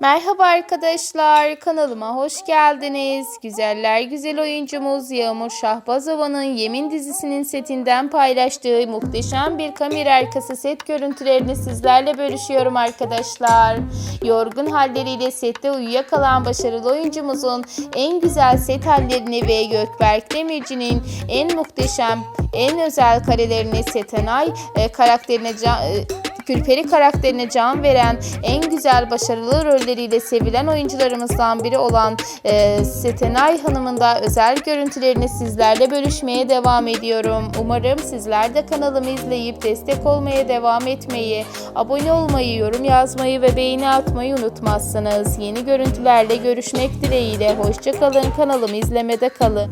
Merhaba arkadaşlar, kanalıma hoş geldiniz. Güzeller güzel oyuncumuz Yağmur Şahbazova'nın Yemin dizisinin setinden paylaştığı muhteşem bir kamera arkası set görüntülerini sizlerle bölüşüyorum arkadaşlar. Yorgun halleriyle sette uyuyakalan başarılı oyuncumuzun en güzel set hallerini ve Gökberk Demirci'nin en muhteşem, en özel karelerini Setenay e, karakterine can, e, Gülperi karakterine can veren en güzel başarılı rolleriyle sevilen oyuncularımızdan biri olan e, Setenay Hanım'ın da özel görüntülerini sizlerle bölüşmeye devam ediyorum. Umarım sizler de kanalımı izleyip destek olmaya devam etmeyi, abone olmayı, yorum yazmayı ve beğeni atmayı unutmazsınız. Yeni görüntülerle görüşmek dileğiyle. Hoşçakalın kanalımı izlemede kalın.